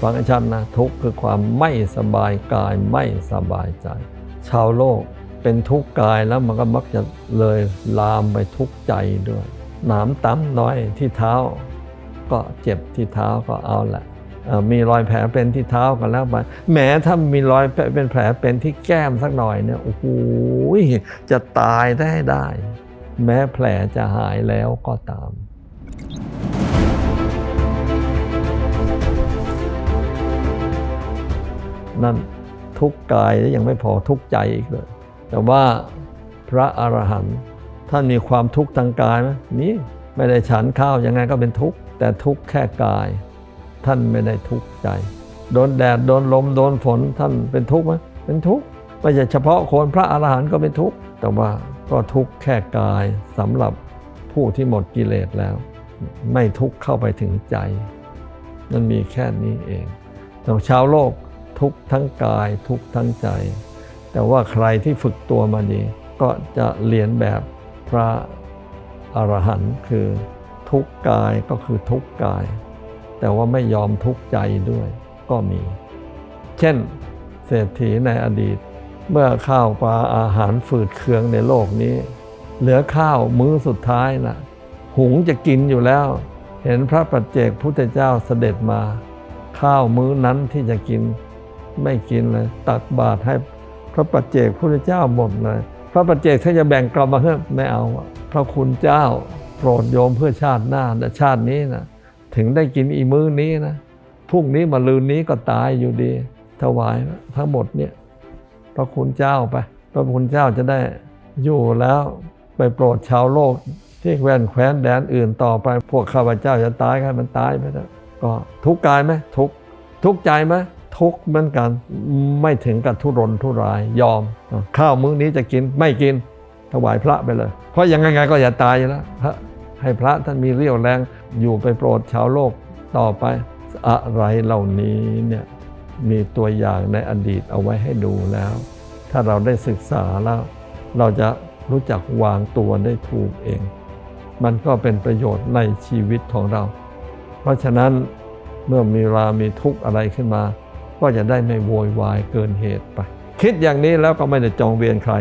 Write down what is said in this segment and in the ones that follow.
ฟังชัดนะทุกข์คือความไม่สบายกายไม่สบายใจ ชาวโลกเป็นทุกข์กายแล้วมันก็มักจะเลยลามไปทุกข์ใจด้วย หนามตั้มน้อยที่เท้า ก็เจ็บที่เท้าก็เอาแหละมีรอยแผลเป็นที่เท้ากันแล้วไปแหมถ้ามีรอยเป็นแผลเป็นที่แก้มสักหน่อยเนี่ยโอ้โหจะตายได้ได้ แม้แผลจะหายแล้วก็ตาม นั่นทุกกายยังไม่พอทุกใจอีกเลย แต่ว่าพระอรหันต์ท่านมีความทุกข์ทางกายไหมนี่ไม่ได้ฉันข้าวยังไงก็เป็นทุกข์แต่ทุกข์แค่กาย ท่านไม่ได้ทุกข์ใจ โดนแดดโดนลมโดนฝนท่านเป็นทุกข์ไหมเป็นทุกข์ไม่ใช่เฉพาะคนพระอรหันต์ก็เป็นทุกข์แต่ว่าก็ทุกข์แค่กายสำหรับผู้ที่หมดกิเลสแล้ว ไม่ทุกข์เข้าไปถึงใจ นั่นมีแค่นี้เองแต่ชาวโลก ทุกทั้งกายทุกทั้งใจ แต่ว่าใครที่ฝึกตัวมาดีก็จะเรียนแบบพระอรหันต์คือทุกกายก็คือทุกกาย แต่ว่าไม่ยอมทุกใจด้วยก็มี เช่น เศรษฐีในอดีต เมื่อข้าวปลาอาหารฝืดเคืองในโลกนี้ เหลือข้าวมื้อสุดท้ายน่ะหุงจะกินอยู่แล้ว เห็นพระปัจเจกพุทธเจ้าเสด็จมา ข้าวมื้อนั้นที่จะกิน ไม่กินเลย ตักบาตรให้พระปัจเจกพุทธเจ้าหมดเลย พระปัจเจกถ้าจะแบ่งกลับมาเพิ่มไม่เอา พระคุณเจ้าโปรดโยมเพื่อชาติหน้าแต่ชาตินี้นะถึงได้กินอีมื้อนี้นะพรุ่งนี้มาลืนนี้ก็ตายอยู่ดี ถวายทั้งหมดเนี่ยพระคุณเจ้าไป พระคุณเจ้าจะได้อยู่แล้วไปโปรดชาวโลก ที่แคว้นแคว้นแดนอื่นต่อไป พวกข้าพเจ้าจะตายกันมันตายไปแล้วก็ทุกข์กายไหมทุกทุกใจไหม ทุกข์เหมือนกันไม่ถึงกับทุรนทุรายยอม ข้าวมื้อนี้จะกินไม่กินถวายพระไปเลย เพราะยังไงก็อย่าตายแล้วพระให้พระท่านมีเรี่ยวแรงอยู่ไปโปรดชาวโลกต่อไป อะไรเหล่านี้เนี่ยมีตัวอย่างในอดีตเอาไว้ให้ดูแล้ว ถ้าเราได้ศึกษาแล้ว เราจะรู้จักวางตัวได้ถูกเอง มันก็เป็นประโยชน์ในชีวิตของเรา เพราะฉะนั้นเมื่อมีรามีทุกข์อะไรขึ้นมา ก็จะได้ไม่โวยวายเกินเหตุไป คิดอย่างนี้แล้วก็ไม่ได้จองเวรใคร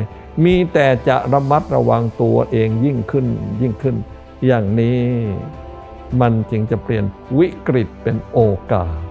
มีแต่จะระมัดระวังตัวเองยิ่งขึ้นยิ่งขึ้น อย่างนี้มันจึงจะเปลี่ยนวิกฤตเป็นโอกาส